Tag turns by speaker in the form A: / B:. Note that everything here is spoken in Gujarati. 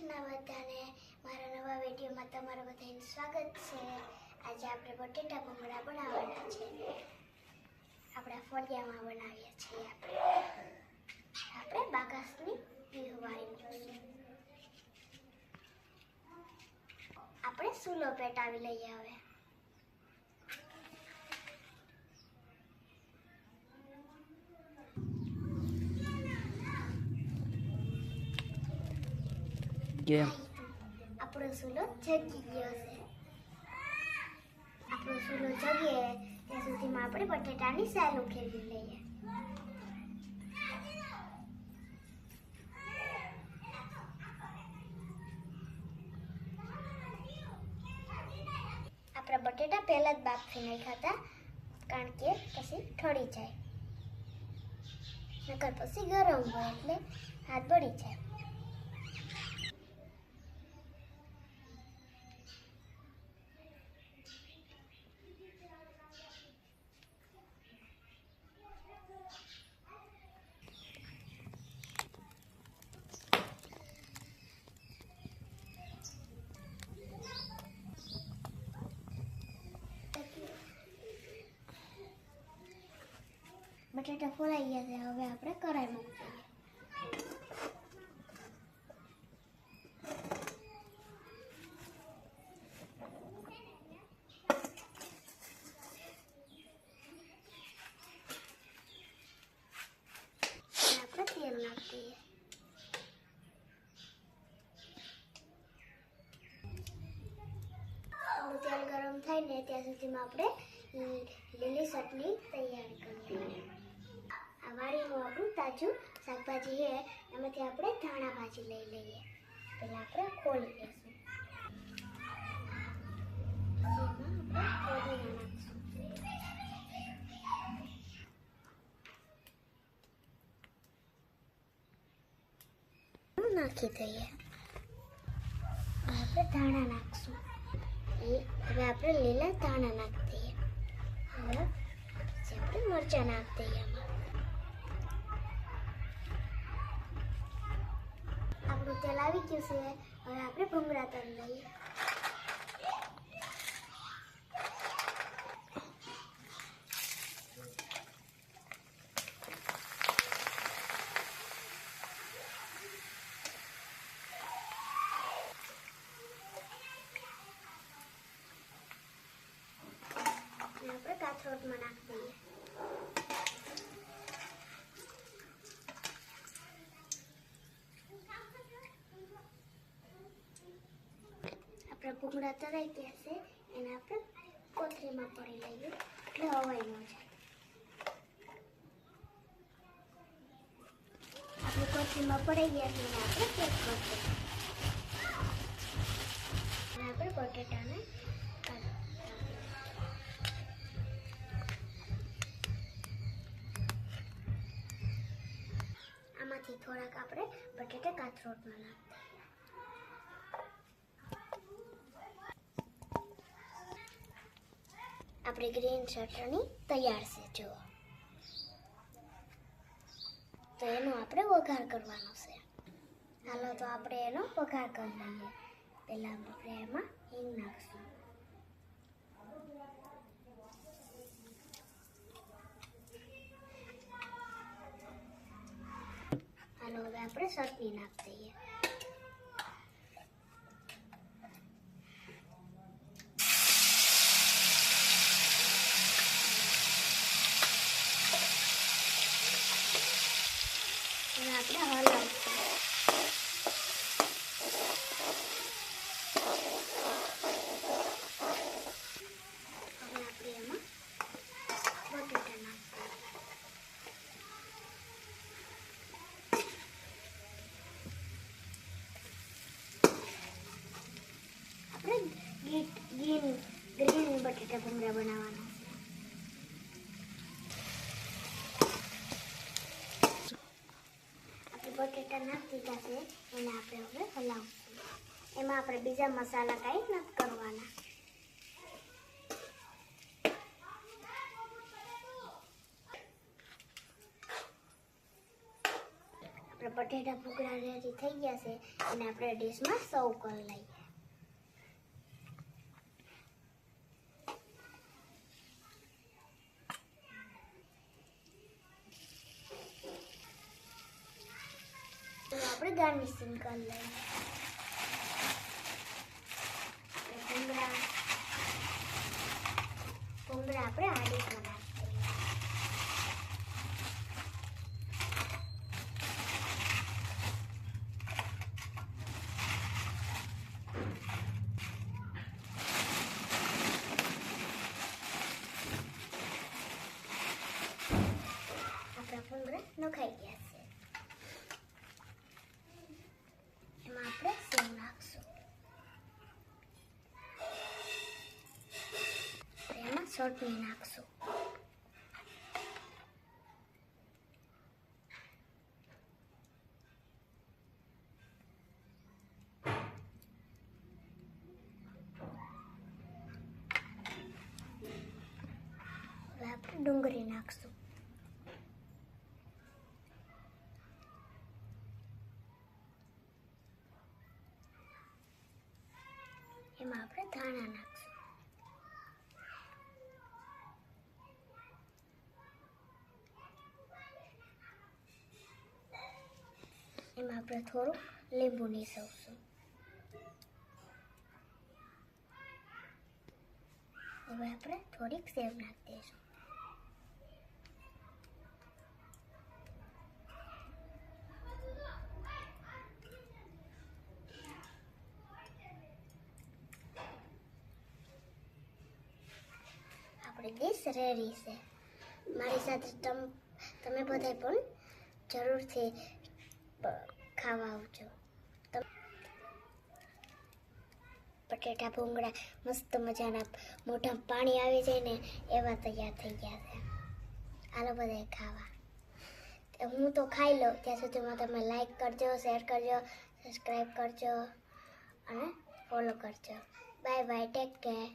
A: કૃષ્ણ બધાને મારા નવા વિડીયોમાં તમારું બધાનું સ્વાગત છે. આજે આપણે બટેટા ભૂંગળા બનાવવાના છે. આપણા ફળિયામાં બનાવીએ છીએ આપણે. આપણે બાગાસની પીહવાળી આપણે સૂલો પેટાવી લઈએ હવે.
B: કેમ
A: આપણો સૂલો જગી ગયો છે આપણો સૂલો જગે ત્યાં સુધીમાં આપણે બટેટાની સેલ ઉકેલી લઈએ આપણા બટેટા પહેલા જ બાફી નાખ્યા હતા કારણ કે પછી ઠળી જાય નકર પછી ગરમ હોય એટલે હાથ બળી જાય બટેટા ફોલાઈ ગયા છે, હવે આપણે કરાઈ મૂકીએ. તેલ નાખી દઈએ તેલ ગરમ થાય ને ત્યાં સુધીમાં આપણે લીલી ચટણી તૈયાર કરી લઈએ આ વાડીનું આપણું તાજું શાકભાજી છે, એમાંથી આપણે ધાણા ભાજી લઈ લઈએ. પહેલાં આપણે ખોલી લઈશું. એમાં નાખી દઈએ. આપણે ધાણા નાખશું. એ હવે આપણે લીલા ધાણા નાખી દઈએ. હવે આપણે મરચાં નાખી દઈએ એમાં આપણું તેલ આવી ગયું છે હવે આપણે ભૂંગળા તળી લઈએ અને આપણે કાથરોટમાં નાખી દઈએ ભૂંગળા તરાઈ ગયા છે એને આપણે કોથળીમાં પડી લઈએ એટલે હવાઈ ન જાય આપણે કોથળીમાં પડી ગયા છે એને આપણે પેક કરી દઈએ અને આપણે બટેટાને આમાંથી થોડાક આપણે બટેટા કાથરોટમાં નાખીએ આપણી ગ્રીન ચટણી તૈયાર છે, જુઓ. તો એનો આપણે વઘાર કરવાનો છે. હાલો, તો આપણે એનો વઘાર કરી લઈએ. પહેલાં આપણે એમાં હિંગ નાખશું. હાલો, હવે આપણે ચટણી નાખી દઈએ હવે આપણે હલાવશું હવે આપણે એમાં બટેટા નાખીએ આપણે ગીટ ગ્રીન ગ્રીન બટેટા ભૂંગળા બનાવવાના આપણે બટેટા નાખી દીધા છે એને આપણે હવે હલાવશું. એમાં આપણે બીજા મસાલા કાંઈ નથી કરવાના. આપણે બટેટા ભૂંગળા રેડી થઈ ગયા છે અને આપણે ડીશમાં સર્વ કરી લઈએ. આપણે ગાર્નિશિંગ કરી લઈએ આપણે ભૂંગળા ભૂંગળા આપણે આ ડીશમાં નાખી દઈએ આપણા ભૂંગળા નખાઈ ગયા છે એમાં આપણે સેવ નાખશું એમાં ચટણી નાખશું ડુંગળી નાખશું એમાં આપણે ધાણા નાખશું એમાં આપણે થોડું લીંબુ નીસવશું. હવે આપણે થોડીક સેવ નાખી દઈશું. આપણી ડીશ રેડી છે. મારી સાથે તમ બધા પણ જરૂરથી ખાવા આવજો બટેટા ભૂંગળા મસ્ત મજાના મોઢા પાણી આવી જાય ને એવા તૈયાર થઈ ગયા છે આલો બધા ખાવા હું તો ખાઈ લઉં ત્યાં સુધીમાં તમે લાઈક કરજો શેર કરજો સબસ્ક્રાઈબ કરજો અને ફોલો કરજો બાય બાય ટેક કેર